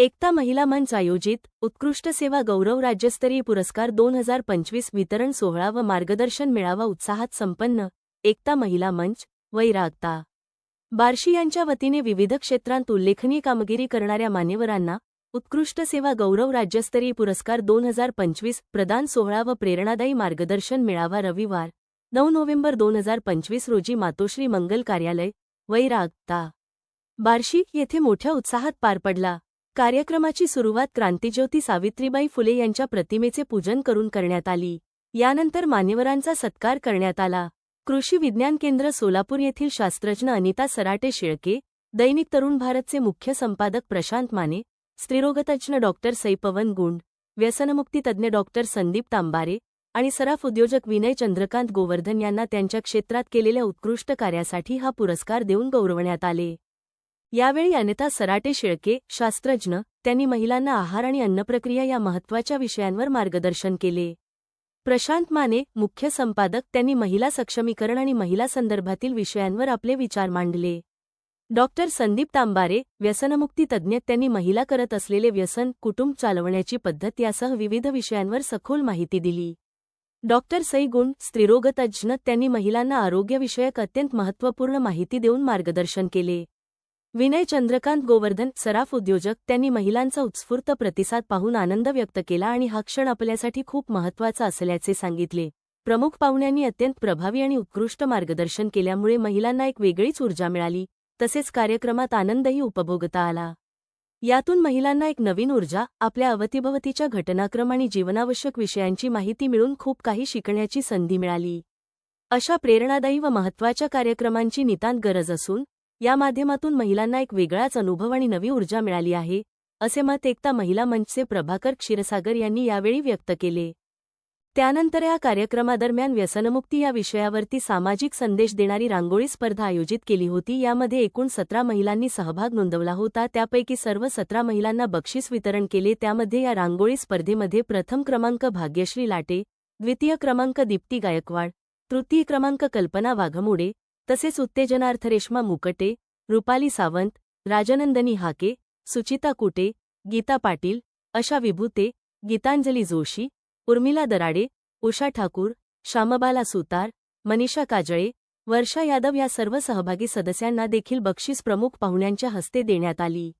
एकता महिला मंच आयोजित उत्कृष्ट सेवा गौरव राज्यस्तरीय पुरस्कार दोन हजार पंचवीस वितरण सोहळा व मार्गदर्शन मेळावा उत्साहात संपन्न एकता महिला मंच वैरागता. बार्शी यांच्या वतीने विविध क्षेत्रांत उल्लेखनीय कामगिरी करणाऱ्या मान्यवरांना उत्कृष्ट सेवा गौरव राज्यस्तरीय पुरस्कार दोन हजार पंचवीस प्रदान सोहळा व प्रेरणादायी मार्गदर्शन मेळावा रविवार नऊ नोव्हेंबर दोन हजार पंचवीस रोजी मातोश्री मंगल कार्यालय वैरागता. बार्शी येथे मोठ्या उत्साहात पार पडला. कार्यक्रमाची सुरुवात क्रांतिज्योती सावित्रीबाई फुले यांच्या प्रतिमेचे पूजन करून करण्यात आली. यानंतर मान्यवरांचा सत्कार करण्यात आला. कृषी विज्ञान केंद्र सोलापूर येथील शास्त्रज्ञ अनिता सराटे शेळके दैनिक तरुण भारतचे मुख्य संपादक प्रशांत माने स्त्रीरोगतज्ञ डॉक्टर सैपवन गुंड व्यसनमुक्ती तज्ज्ञ डॉक्टर संदीप तांबारे आणि सराफ उद्योजक विनय चंद्रकांत गोवर्धन यांना त्यांच्या क्षेत्रात केलेल्या उत्कृष्ट कार्यासाठी हा पुरस्कार देऊन गौरवण्यात आले. यावेळी अनिता सराटे शेळके शास्त्रज्ञ त्यांनी महिलांना आहार आणि अन्नप्रक्रिया या महत्त्वाच्या विषयांवर मार्गदर्शन केले. प्रशांत माने मुख्य संपादक त्यांनी महिला सक्षमीकरण आणि महिला संदर्भातील विषयांवर आपले विचार मांडले. डॉक्टर संदीप तांबारे व्यसनमुक्ती तज्ज्ञ त्यांनी महिला करत असलेले व्यसन कुटुंब चालवण्याची पद्धत यासह विविध विषयांवर सखोल माहिती दिली. डॉक्टर सईगुण स्त्रीरोगतज्ज्ञ त्यांनी महिलांना आरोग्यविषयक अत्यंत महत्त्वपूर्ण माहिती देऊन मार्गदर्शन केले. विनय चंद्रकांत गोवर्धन सराफ उद्योजक त्यांनी महिलांचा उत्स्फूर्त प्रतिसाद पाहून आनंद व्यक्त केला आणि हा क्षण आपल्यासाठी खूप महत्त्वाचा असल्याचे सांगितले. प्रमुख पाहुण्यांनी अत्यंत प्रभावी आणि उत्कृष्ट मार्गदर्शन केल्यामुळे महिलांना एक वेगळीच ऊर्जा मिळाली तसेच कार्यक्रमात आनंदही उपभोगता आला. यातून महिलांना एक नवीन ऊर्जा आपल्या अवतीभवतीच्या घटनाक्रम आणि जीवनावश्यक विषयांची माहिती मिळून खूप काही शिकण्याची संधी मिळाली. अशा प्रेरणादायी व महत्त्वाच्या कार्यक्रमांची नितांत गरज असून या माध्यमातून महिलांना एक वेगळाच अनुभव आणि नवी ऊर्जा मिळाली आहे असे मत एकता महिला मंचचे प्रभाकर क्षीरसागर यांनी यावेळी व्यक्त केले. त्यानंतर या कार्यक्रमादरम्यान व्यसनमुक्ती या विषयावरती सामाजिक संदेश देणारी रांगोळी स्पर्धा आयोजित केली होती. यामध्ये एकूण सतरा महिलांनी सहभाग नोंदवला होता. त्यापैकी सर्व सतरा महिलांना बक्षीस वितरण केले. त्यामध्ये या रांगोळी स्पर्धेमध्ये प्रथम क्रमांक भाग्यश्री लाटे द्वितीय क्रमांक दीप्ती गायकवाड तृतीय क्रमांक कल्पना वाघमोडे तसेच उत्तेजनार्थ रेश्मा मुकटे रुपाली सावंत राजनंदनी हाके सुचिता कुटे गीता पाटील अशा विभूते गीतांजली जोशी उर्मिला दराडे उषा ठाकूर श्यामबाला सुतार मनीषा काजळे वर्षा यादव या सर्व सहभागी सदस्यांना देखील बक्षीस प्रमुख पाहुण्यांच्या हस्ते देण्यात आली.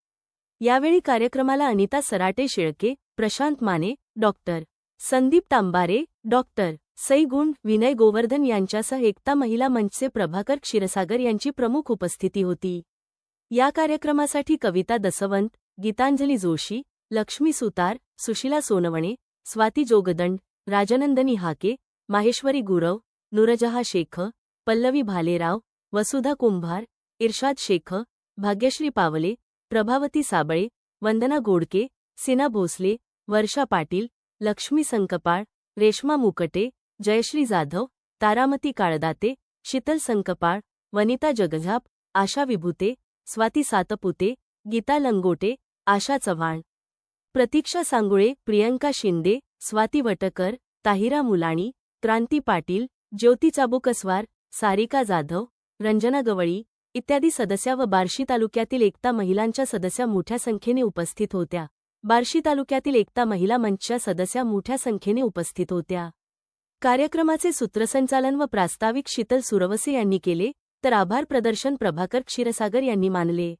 यावेळी कार्यक्रमाला अनिता सराटे शेळके प्रशांत माने डॉक्टर. संदीप तांबारे डॉक्टर. सईगुण विनय गोवर्धन यांच्यासह एकता महिला मंचचे प्रभाकर क्षीरसागर यांची प्रमुख उपस्थिती होती. या कार्यक्रमासाठी कविता दसवंत गीतांजली जोशी लक्ष्मी सुतार सुशिला सोनवणे स्वाती जोगदंड राजनंदनी हाके माहेश्वरी गुरव नुरजहा शेख पल्लवी भालेराव वसुधा कुंभार इर्शाद शेख भाग्यश्री पावले प्रभावती साबळे वंदना गोडके सिना भोसले वर्षा पाटील लक्ष्मी संकपाळ रेश्मा मुकटे जयश्री जाधव तारामती काळदाते शीतल संकपाळ वनिता जगझाप आशा विभूते स्वाती सातपुते गीता लंगोटे आशा चव्हाण. प्रतीक्षा सांगुळे प्रियंका शिंदे स्वाती वटकर ताहिरा मुलाणी क्रांती पाटील ज्योती चाबुकस्वार सारिका जाधव रंजना गवळी इत्यादी सदस्या व बार्शी तालुक्यातील एकता महिलांच्या सदस्या मोठ्या संख्येने उपस्थित होत्या. बार्शी तालुक्यातील एकता महिला मंचच्या सदस्या मोठ्या संख्येने उपस्थित होत्या. कार्यक्रमाचे सूत्रसंचालन व प्रास्ताविक शीतल सुरवसे यांनी केले तर आभार प्रदर्शन प्रभाकर क्षीरसागर यांनी मानले.